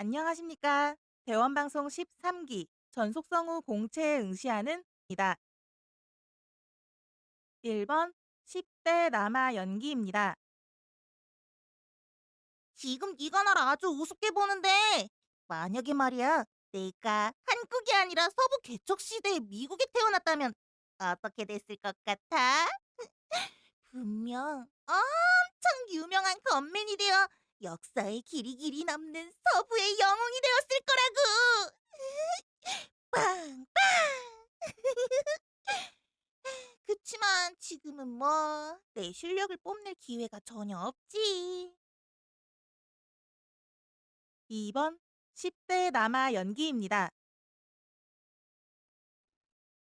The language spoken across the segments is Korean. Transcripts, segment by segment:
안녕하십니까. 대원방송 13기 전속성우 공채에 응시하는 이다. 1번 10대 남아 연기입니다. 지금 네가 날 아주 우습게 보는데 만약에 말이야 내가 한국이 아니라 서부 개척 시대의 미국에 태어났다면 어떻게 됐을 것 같아? 분명 엄청 유명한 건맨이 되어 역사의 길이 길이 남는 서부의 영웅이 되었을 거라고. 빵빵. 그치만 지금은 뭐 내 실력을 뽐낼 기회가 전혀 없지. 2번 10대 남아 연기입니다.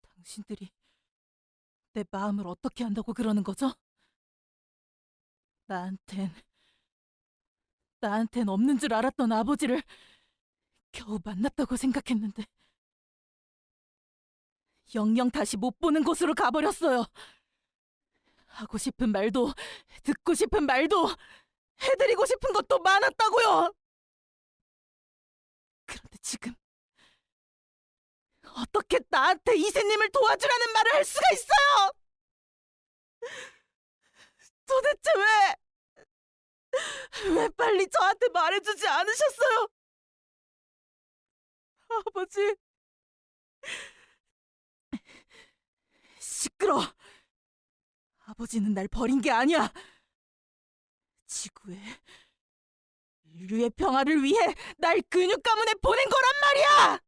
당신들이 내 마음을 어떻게 한다고 그러는 거죠? 나한텐 나한텐 없는 줄 알았던 아버지를 겨우 만났다고 생각했는데 영영 다시 못 보는 곳으로 가버렸어요. 하고 싶은 말도 듣고 싶은 말도 해드리고 싶은 것도 많았다고요. 그런데 지금 어떻게 나한테 이세님을 도와주라는 말을 할 수가 있어요? 도대체 왜, 왜 빨리 저한테 말해주지 않으셨어요? 아버지. 시끄러. 아버지는 날 버린 게 아니야. 지구의 인류의 평화를 위해 날 근육 가문에 보낸 거란 말이야.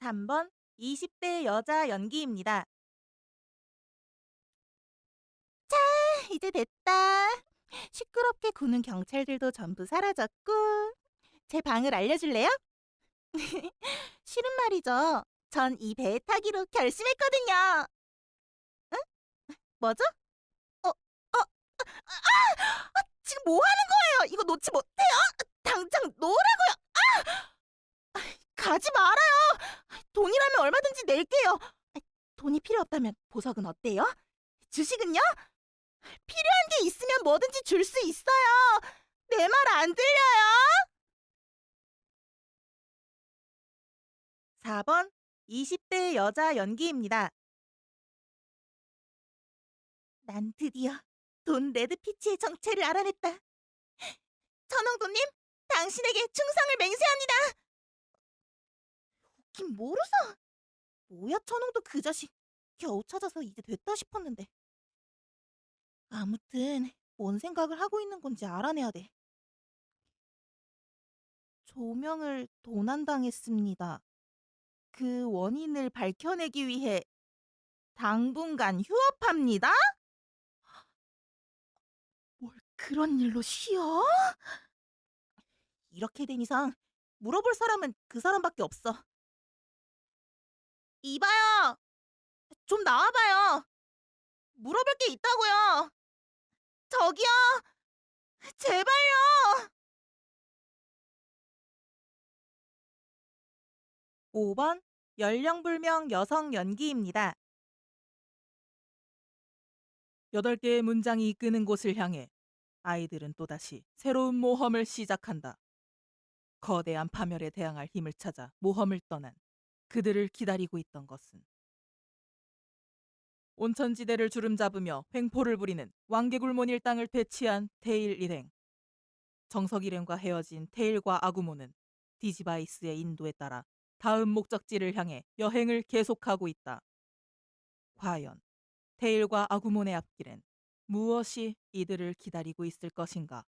3번 20대 여자 연기입니다. 이제 됐다. 시끄럽게 구는 경찰들도 전부 사라졌고 제 방을 알려줄래요? 실은 말이죠. 전 이 배에 타기로 결심했거든요. 응? 뭐죠? 어, 어, 아, 아, 아, 지금 뭐 하는 거예요? 이거 놓지 못해요? 당장 놓으라고요. 아! 가지 말아요. 돈이라면 얼마든지 낼게요. 돈이 필요 없다면 보석은 어때요? 주식은요? 필요한 게 있으면 뭐든지 줄 수 있어요. 내 말 안 들려요? 4번 20대 여자 연기입니다. 난 드디어 돈 레드피치의 정체를 알아냈다. 천홍도님, 당신에게 충성을 맹세합니다. 웃긴 모르서. 뭐야 천홍도 그 자식. 겨우 찾아서 이제 됐다 싶었는데. 아무튼 뭔 생각을 하고 있는 건지 알아내야 돼. 조명을 도난당했습니다. 그 원인을 밝혀내기 위해 당분간 휴업합니다? 뭘 그런 일로 쉬어? 이렇게 된 이상 물어볼 사람은 그 사람밖에 없어. 이봐요. 좀 나와봐요. 물어볼 게 있다고요. 저기요. 제발요. 5번 연령불명 여성 연기입니다. 여덟 개의 문장이 이끄는 곳을 향해 아이들은 또다시 새로운 모험을 시작한다. 거대한 파멸에 대항할 힘을 찾아 모험을 떠난 그들을 기다리고 있던 것은 온천지대를 주름잡으며 횡포를 부리는 왕개굴몬 일당을 퇴치한 테일 일행. 정석 일행과 헤어진 테일과 아구모는 디지바이스의 인도에 따라 다음 목적지를 향해 여행을 계속하고 있다. 과연 테일과 아구몬의 앞길엔 무엇이 이들을 기다리고 있을 것인가?